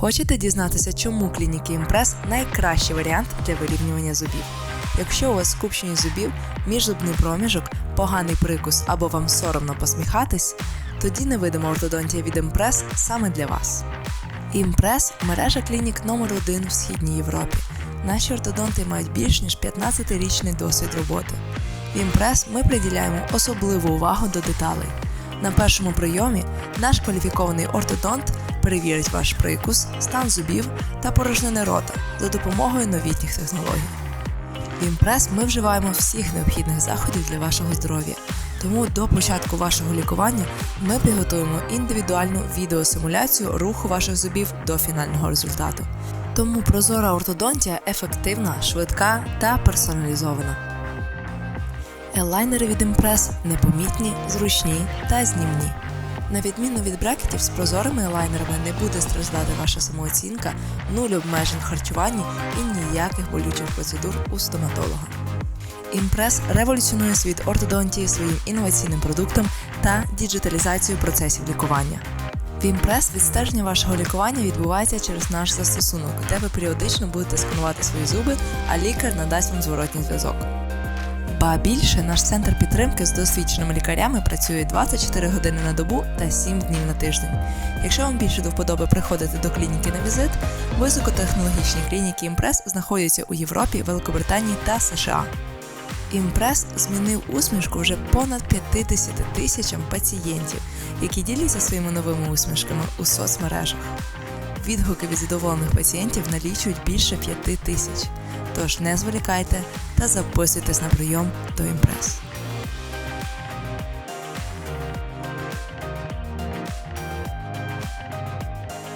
Хочете дізнатися, чому клініки Імпрес найкращий варіант для вирівнювання зубів? Якщо у вас скупчення зубів, міжзубний проміжок, поганий прикус або вам соромно посміхатись, тоді невидима ортодонтія від Імпрес саме для вас. Імпрес мережа клінік номер 1 в східній Європі. Наші ортодонти мають більш ніж 15-річний досвід роботи. В Імпрес ми приділяємо особливу увагу до деталей. На першому прийомі наш кваліфікований ортодонт перевірить ваш прикус, стан зубів та порожнини рота за допомогою новітніх технологій. В Імпрес ми вживаємо всіх необхідних заходів для вашого здоров'я. Тому до початку вашого лікування ми підготуємо індивідуальну відеосимуляцію руху ваших зубів до фінального результату. Тому прозора ортодонтія ефективна, швидка та персоналізована. Елайнери від Impress непомітні, зручні та знімні. На відміну від брекетів, з прозорими елайнерами не буде страждати ваша самооцінка, нуль обмежень в харчуванні і ніяких болючих процедур у стоматолога. Імпрес революціонує світ ортодонтії своїм інноваційним продуктом та діджиталізацією процесів лікування. В Імпрес відстеження вашого лікування відбувається через наш застосунок, де ви періодично будете сканувати свої зуби, а лікар надасть вам зворотній зв'язок. Ба більше наш центр підтримки з досвідченими лікарями працює 24 години на добу та 7 днів на тиждень. Якщо вам більше до вподоби приходити до клініки на візит, високотехнологічні клініки Імпрес знаходяться у Європі, Великобританії та США. Імпрес змінив усмішку вже понад 50 тисячам пацієнтів, які діляться своїми новими усмішками у соцмережах. Відгуки від задоволених пацієнтів налічують більше 5 тисяч. Тож не зволікайте та записуйтесь на прийом до імпрес.